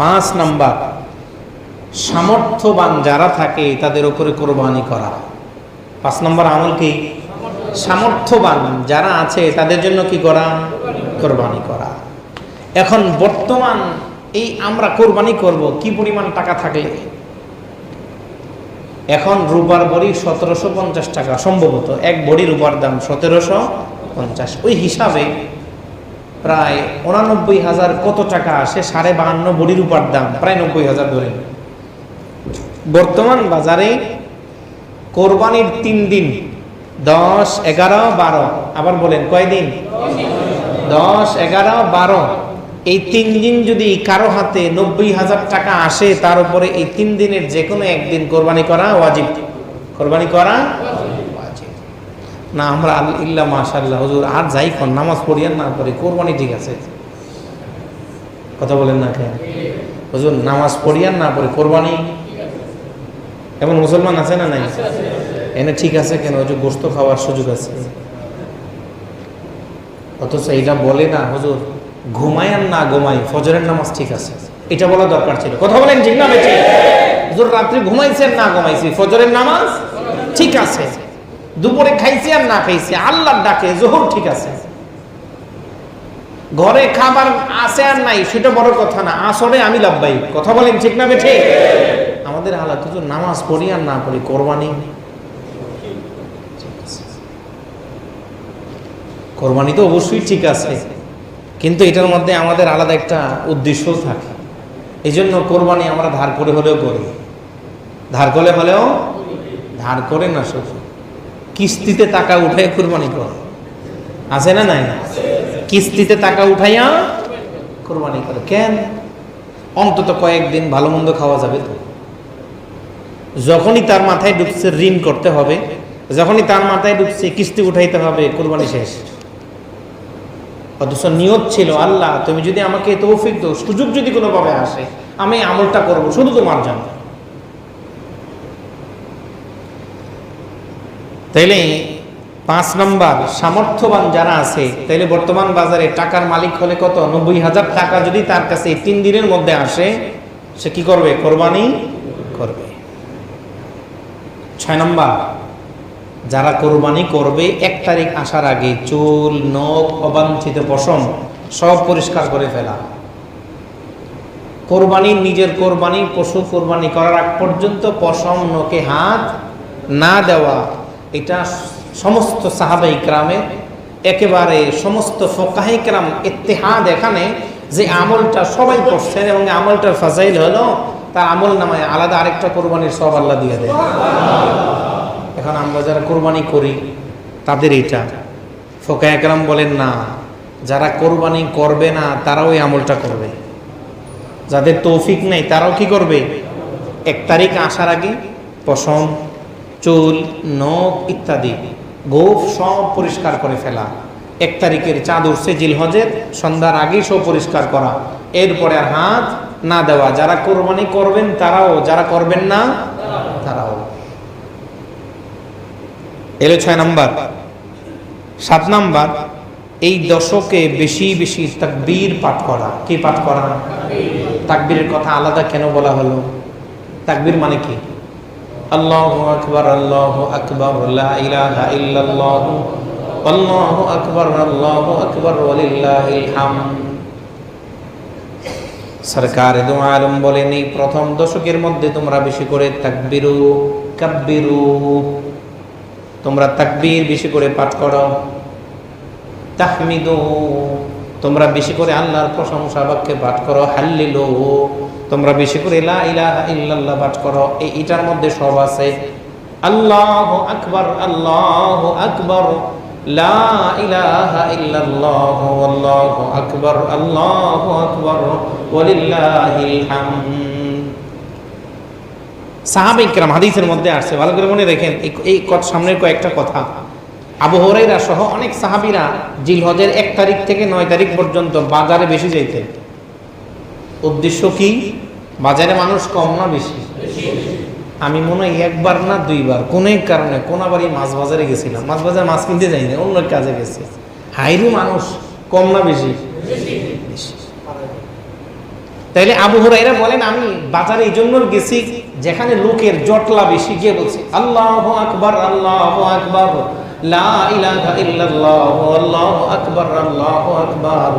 পাঁচ নাম্বার, সামর্থ্যবান যারা থাকে তাদের উপরে কোরবানি করা। পাঁচ নম্বর আমল কি? সামর্থ্যবান যারা আছে তাদের জন্য কি করা? কোরবানি করা। এখন বর্তমান এই আমরা কোরবানি করব, কি পরিমাণ টাকা থাকলে? এখন রূপার বড়ি সতেরোশো পঞ্চাশ টাকা, সম্ভবত এক বড়ি রূপার দাম সতেরোশো পঞ্চাশ। ওই হিসাবে প্রায় উনানব্বই হাজার কত টাকা আসে? সাড়ে বাহান্ন বড়ি রূপার দাম, প্রায় নব্বই হাজার ধরে বর্তমান বাজারে কোরবানির তিন দিন, দশ, এগারো, বারো, আবার বলেন কয়দিন? দশ, এগারো, বারো। এই তিন দিন যদি কারও হাতে নব্বই হাজার টাকা আসে, তার উপরে এই তিন দিনের যে কোনো একদিন কোরবানি করা ওয়াজিব। কোরবানি করা। না আমরা আল- ইল্লা মাশাল্লাহ হুজুর আর যাই কর নামাজ পড়িয়ান না পড়ি কোরবানি ঠিক আছে। কথা বলেন না কেন? হুজুর নামাজ পড়িয়ান না পড়ি কোরবানি এমন মুসলমান আছে না নাই? এনে ঠিক আছে কেন? যে গোস্ত খাওয়ার সুযোগ আছে। অথচ এটা বলে না হুজুর আর না ঘুমাই ফজরের নামাজ ঠিক আছে। এটা বলা দরকার ছিল। কথা বলেন ঠিক না হুজুর রাত্রি ঘুমাইছেন না ঘুমাইছি ফজরের নামাজ ঠিক আছে। দুপুরে খাইছি আর না খাইছি, আল্লাহর ডাকে, জোহর ঠিক আছে। ঘরে খাবার আছে আর নাই, সেটা বড় কথা না, আসরে আমি লাভবাই কথা বলেন ঠিক না বেঠে? আমাদের হালাত হুজুর নামাজ পড়ি আর না পড়ি, কোরবানি। কোরবানি তো অবশ্যই ঠিক আছে, কিন্তু এটার মধ্যে আমাদের আলাদা একটা উদ্দেশ্য থাকে। এই জন্য কোরবানি আমরা ধার করে হলেও করি। ধার করে হলেও, ধার করে না শুধু কিস্তিতে টাকা উঠে কুরবানি কর। আছে না নাই? কিস্তিতে টাকা উঠাইয়া কোরবানি করে। কেন? অন্তত কয়েকদিন ভালো মন্দ খাওয়া যাবে তো। যখনই তার মাথায় ঢুকছে ঋণ করতে হবে, যখনই তার মাথায় ঢুকছে কিস্তি উঠাইতে হবে, কোরবানি শেষ। অথচ নিয়ত ছিল, আল্লাহ, তুমি যদি আমাকে তৌফিক দো সুযোগ যদি কোনোভাবে আসে, আমি আমলটা করব, শুধু তোমার জন্য। তাইলে পাঁচ নম্বর, সামর্থ্যবান যারা আছে, তাইলে বর্তমান বাজারে টাকার মালিক হলে কত? নব্বই হাজার টাকা যদি তার কাছে তিন দিনের মধ্যে আসে, সে কি করবে? কোরবানি করবে। ছয় নম্বর, যারা কোরবানি করবে, এক তারিখ আসার আগে চুল, নখ, অবাঞ্ছিত পশম সব পরিষ্কার করে ফেলা। কোরবানি, নিজের কোরবানি, পশু কোরবানি করার আগ পর্যন্ত পশম, নখে হাত না দেওয়া এটা সমস্ত সাহাবাই ক্রামে একেবারে সমস্ত ফোকাহি ক্রাম ইত্তেহাদ এখানে যে আমলটা সবাই করছেন এবং আমলটার ফাজাইল হলো তার আমল নামায় আলাদা আরেকটা কোরবানির সব আল্লাহ দিয়ে দেয় এখন আমরা যারা কোরবানি করি, তাদের এটা। ফোকা একরাম বলেন না, যারা কোরবানি করবে না, তারাও এই আমলটা করবে। যাদের তৌফিক নেই, তারাও কি করবে? এক তারিখ আসার আগে পশম চুল, নখ ইত্যাদি। গোফ সব পরিষ্কার করে ফেলা। এক তারিখের চাঁদ উঠছে জিলহজের, সন্ধ্যার আগেই সব পরিষ্কার করা। এরপরে আর হাত না দেওয়া। যারা কোরবানি করবেন তারাও, যারা করবেন না, তারাও। এলো ছয় নাম্বার। সাত নাম্বার, এই দশকে বেশি বেশি তাকবীর পাঠ করা। কি পাঠ করা? তাকবীরের কথা আলাদা কেন বলা হলো? তাকবীর মানে কি? আল্লাহু আকবার আল্লাহু আকবার, লা ইলাহা ইল্লাল্লাহ, আল্লাহু আকবার আল্লাহু আকবার, ওয়ালিল্লাহিল হামদ। সরকার দু আলম বলেন, এই প্রথম দশকের মধ্যে তোমরা বেশি করে তাকবিরু, কাব্বিরু, তোমরা তাকবীর বেশি করে পাঠ করো, তাহমিদু, তোমরা বেশি করে আল্লাহর প্রশংসা বাক্যে পাঠ করো, হাল্লিলু। তোমরা বেশি করে ইল্লাল্লাহ পাঠ করো। এই এটার মধ্যে সব আছে, আল্লাহ আকবার আল্লাহ আকবার মধ্যে ভালো করে মনে এই- সামনের কয়েকটা কথা। সহ অনেক সাহাবিরা জিলহজের এক তারিখ থেকে নয় তারিখ পর্যন্ত বাজারে বেশি যাইতেন। উদ্দেশ্য কি? বাজারে মানুষ কম না বেশি? আমি মনে হয় একবার না দুইবার, কোন এক কারণে কোনাবাড়ি মাছ বাজারে গেছিলাম। মাছ বাজারে মাছ কিনতে যাই না অন্য কাজে গেছে। হাইরি মানুষ কম না বেশি? তাইলে আবু হুরাইরা বলেন, আমি বাজারে এই জন্য গেছি যেখানে লোকের জটলা বেশি, গিয়ে বলছে, আল্লাহ আকবার আল্লাহ আকবার আকবার, আল্লাহু আকবার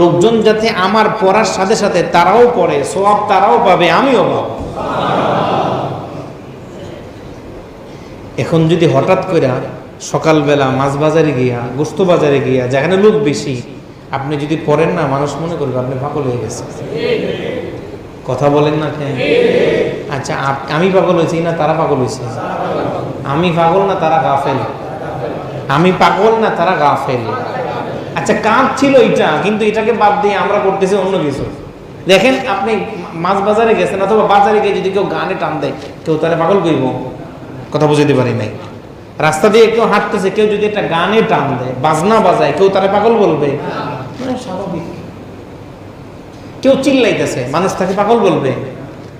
লোকজন যাতে আমার পড়ার সাথে সাথে তারাও পড়ে সব তারাও পাবে, আমিও পাবো। এখন যদি হঠাৎ করে সকালবেলা মাছ বাজারে গিয়া গোস্ত বাজারে গিয়া, যেখানে লোক বেশি, আপনি যদি পড়েন না, মানুষ মনে করবে আপনি পাগল হয়ে গেছে কথা বলেন না কেন? আচ্ছা আমি পাগল হয়েছি না তারা পাগল হয়েছে? আমি পাগল না তারা গা গাফেল? আমি পাগল না তারা গা গাফেল? আচ্ছা কাজ ছিল এটা, কিন্তু এটাকে বাদ দিয়ে আমরা করতেছি অন্য কিছু। দেখেন, আপনি মাছ বাজারে গেছেন অথবা বাজারে গিয়ে যদি কেউ গানে টান দেয়, কেউ তারা পাগল করব কথা বুঝতে পারি নাই। রাস্তা দিয়ে কেউ হাঁটতেছে, কেউ যদি একটা গানে টান দেয়, বাজনা বাজায়, কেউ তারা পাগল বলবে? মানে স্বাভাবিক। কেউ চিল্লাইতেছে, মানুষ তাকে পাগল বলবে।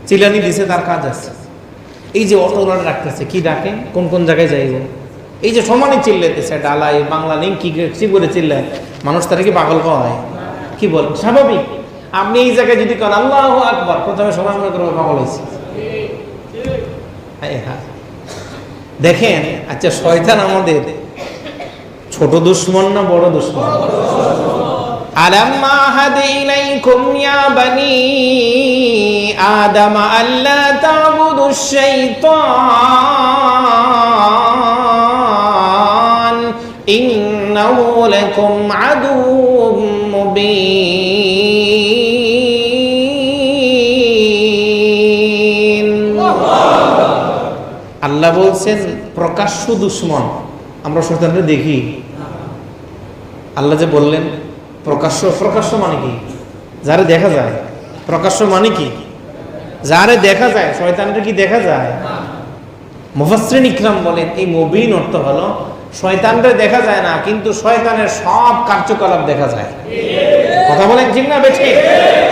চিল্লানি দিছে, তার কাজ আছে। এই যে অটোওয়ালা ডাকতেছে, কি ডাকে? কোন কোন জায়গায় যাইব? এই যে সমানে চিল্লাইতেছে ডালাই বাংলা লিঙ্ক কি কি করে চিল্লায়? মানুষ তারা কি পাগল হয় কি বল? স্বাভাবিক। আপনি এই জায়গায় যদি কেন, আল্লাহ আকবর, প্রথমে সবাই মনে করব পাগল হয়েছে। দেখেন আচ্ছা শয়তান আমাদের ছোট দুশ্মন না বড় দুশ্মন? আদম আল্লাহ তাবুদুশ শাইতান। إنه لكم عدو مبين আল্লাহ বলছেন প্রকাশ্য দুশ্মন আমরা শয়তানকে দেখি আল্লাহ যে বললেন প্রকাশ্য প্রকাশ্য মানে কি যারে দেখা যায় প্রকাশ্য মানে কি যারে দেখা যায় শয়তানটা কি দেখা যায় মুফাসরিন ইকরাম বলেন এই মবিন অর্থ হলো শয়তানটা দেখা যায় না, কিন্তু শয়তানের সব কার্যকলাপ দেখা যায়। কথা বলেন ঠিক না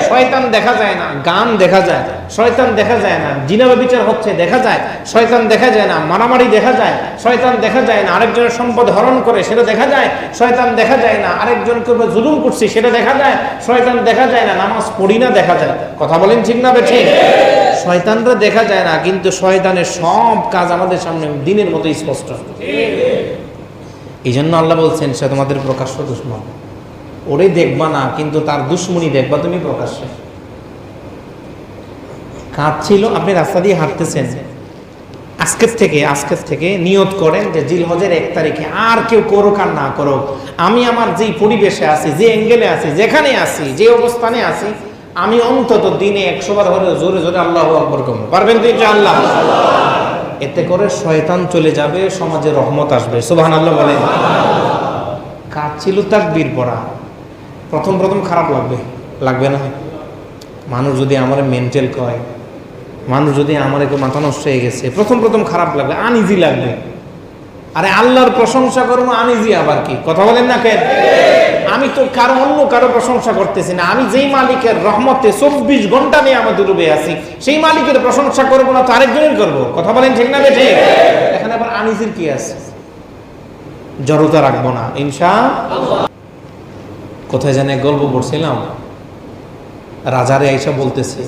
শয়তান দেখা যায় না, গান দেখা যায়, শয়তান দেখা যায় না জিনাবা বিচার হচ্ছে দেখা যায়, শয়তান দেখা যায় না, মারামারি দেখা যায়, শয়তান দেখা যায় না, আরেকজনের সম্পদ হরণ করে সেটা দেখা যায়, শয়তান দেখা যায় না, আরেকজনকে জুলুম করছি সেটা দেখা যায়, শয়তান দেখা যায় না, নামাজ পড়ি না দেখা যায়। কথা বলেন ঠিক না বেঠিক? শয়তানরা দেখা যায় না, কিন্তু শয়তানের সব কাজ আমাদের সামনে দিনের মতো স্পষ্ট। এই জন্য আল্লাহ বলছেন, সে তোমাদের প্রকাশ্য দুশ্মন। ওরে দেখবা না, কিন্তু তার দুশ্মনী দেখবা তুমি প্রকাশ্যে। কাজ ছিল আপনি রাস্তা দিয়ে হাঁটতেছেন। আজকের থেকে আজকের থেকে নিয়ত করেন যে জিল হজের এক তারিখে আর কেউ করুক আর না করুক। আমি আমার যেই পরিবেশে আছি, যে অ্যাঙ্গেলে আছি, যেখানে আছি, যে অবস্থানে আছি, আমি অন্তত দিনে একশো বার হলে জোরে জোরে আল্লাহ আকবর কম পারবেন তো আল্লাহ এতে করে শয়তান চলে যাবে, সমাজে রহমত আসবে। সুবাহ আল্লাহ বলেন। কাজ ছিল তাকবীর পড়া। প্রথম প্রথম খারাপ লাগবে লাগবে না। মানুষ যদি আমার মেন্টাল কয়, মানুষ যদি আমার একটু মাথা নষ্ট হয়ে গেছে, প্রথম প্রথম খারাপ লাগবে আনইজি লাগবে। আরে আল্লাহর প্রশংসা করব আনইজি আবার কি? কথা বলেন না কেন? আমি তো কারও অন্য কারও প্রশংসা করতেছি না। আমি যেই মালিকের রহমতে চব্বিশ ঘণ্টা নিয়ে আমাদের ডুবে আছি, সেই মালিকের প্রশংসা করব না তো আরেকজনের করব। কথা বলেন ঠিক না ঠিক এখানে আবার আনিজির কি আছে? জড়তা রাখব না, ইনশা কোথায় জানে গল্প পড়ছিলাম? রাজারে আইসা বলতেছে,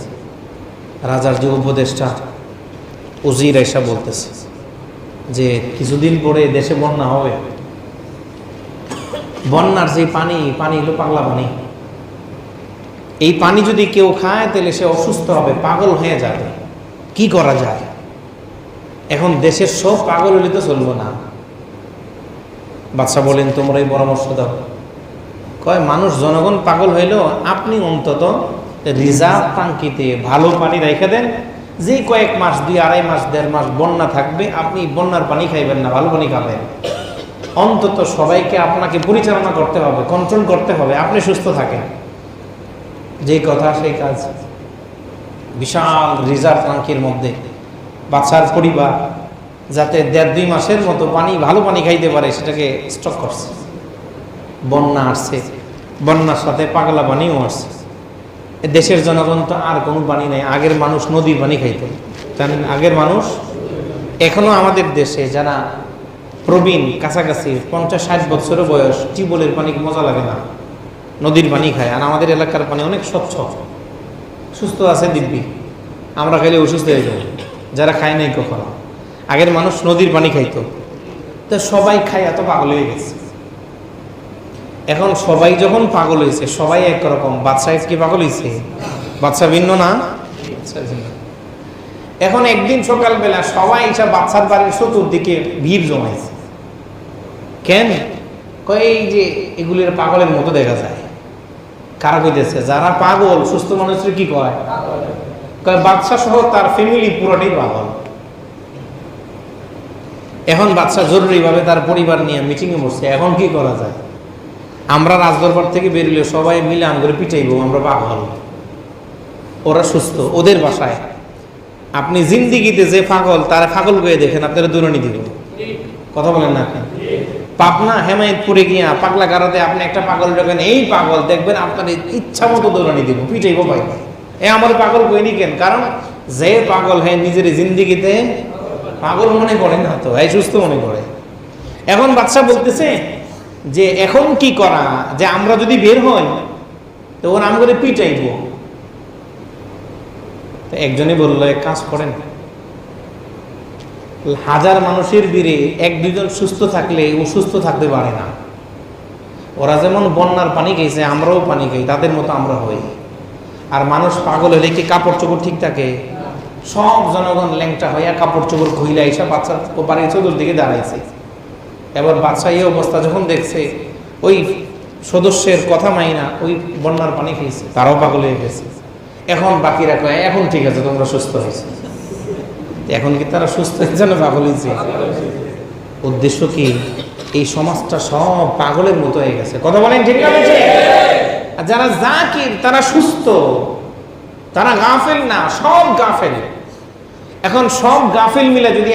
রাজার যে উপদেষ্টা, উজির আইসা বলতেছে যে কিছুদিন পরে দেশে বন্যা হবে। বন্যার যে পানি পানি হলো পাগলা পানি। এই পানি যদি কেউ খায়, তাহলে সে অসুস্থ হবে, পাগল হয়ে যাবে। কি করা যায়? এখন দেশের সব পাগল হলে তো চলবো না। বাচ্চা বলেন, তোমরা এই পরামর্শ দাও। কয়, মানুষ, জনগণ পাগল হইলেও আপনি অন্তত রিজার্ভ টাঙ্কিতে ভালো পানি রেখে দেন। যে কয়েক মাস, দুই আড়াই মাস, দেড় মাস বন্যা থাকবে, আপনি বন্যার পানি খাইবেন না, ভালো পানি খাবেন। অন্তত সবাইকে আপনাকে পরিচালনা করতে হবে কন্ট্রোল করতে হবে, আপনি সুস্থ থাকেন। যে কথা, সেই কাজ। বিশাল রিজার্ভ টাঙ্কির মধ্যে। বাচ্চার পরিবার, যাতে দেড় দুই মাসের মতো পানি, ভালো পানি খাইতে পারে, সেটাকে স্টক করছে। বন্যা আসছে। বন্যার সাথে পাগলা পানিও আসছে। দেশের জনগণ তো আর কোনো পানি নেই। আগের মানুষ নদীর পানি খাইতো। জানেন আগের মানুষ এখনও আমাদের দেশে যারা প্রবীণ, কাছাকাছি পঞ্চাশ ষাট বছরের বয়স, টিউবওয়েলের পানি মজা লাগে না? নদীর পানি খায়। আর আমাদের এলাকার পানি অনেক স্বচ্ছ। সুস্থ আছে দিব্যি। আমরা খাইলে অসুস্থ হয়ে যাব যারা খায় নাই কখনো। আগের মানুষ নদীর পানি খাইতো। তো সবাই খায়, এত পাগল হয়ে গেছে। এখন সবাই যখন পাগল হয়েছে, সবাই একরকম। বাদশাহ কি পাগল হয়েছে? বাচ্চা ভিন্ন না? এখন একদিন সকালবেলা সবাই বাচ্চার বাড়ির চতুর্দিকে ভিড় জমাইছে। কেন? এই যে এগুলির পাগলের মতো দেখা যায়। কারা কইতেছে? যারা পাগল, সুস্থ মানুষের কি কয়? কয় বাচ্চা সহ তার ফ্যামিলি পুরোটাই পাগল। এখন বাচ্চা জরুরিভাবে তার পরিবার নিয়ে মিটিংয়ে বসছে। এখন কি করা যায়? আমরা রাজদরবার থেকে বেরোলে সবাই মিলে আঙ্গুরে পিটাইব, আমরা পাগল। ওরা সুস্থ, ওদের বাসায়। আপনি জিন্দিগিতে যে পাগল, তারা পাগল গিয়ে দেখেন, আপনারা দূরণী দিব। কথা বলেন না আপনি? পাবনা হেমায়তপুরে গিয়া পাগলা গারাতে আপনি একটা পাগল দেখেন এই পাগল দেখবেন আপনার ইচ্ছা মতো দৌড়ানি দিব, পিটাইব ভাই। এ আমার পাগল কইনি কেন? কারণ যে পাগল হ্যাঁ নিজের জিন্দিগিতে পাগল মনে করে না তো, এই সুস্থ মনে করে। এখন বাচ্চা বলতেছে যে এখন কি করা? যে আমরা যদি বের হই তো ওর আম করে পিটাইব। তো একজনে বলল, এক কাজ করেন। হাজার মানুষের বীরে এক দুজন সুস্থ থাকলে ও সুস্থ থাকতে পারে না। ওরা যেমন বন্যার পানি খেয়েছে, আমরাও পানি খাই, তাদের মতো আমরা হই। আর মানুষ পাগল হলে কি কাপড় চোপড় ঠিক থাকে? সব জনগণ ল্যাংটা হইয়া কাপড় চোপড় খুইলা এসে বাচ্চা বাড়ির চতুর্দিকে দাঁড়াইছে। এবার বাচ্চা এই অবস্থা যখন দেখছে, ওই সদস্যের কথা মাইনা ওই বন্যার পানি খেয়েছে, তারাও পাগল হয়ে গেছে। এখন বাকিরা কয়, এখন ঠিক আছে, তোমরা সুস্থ হয়েছে। এখন কি তারা সুস্থ হয়েছে না পাগল হয়েছে? উদ্দেশ্য কি? এই সমাজটা সব পাগলের মতো হয়ে গেছে। কথা বলেন ঠিক আছে আর যারা জাকির, তারা সুস্থ। তারা গাফেল না, সব গাফেল। এখন সব গাফেল মিলে যদি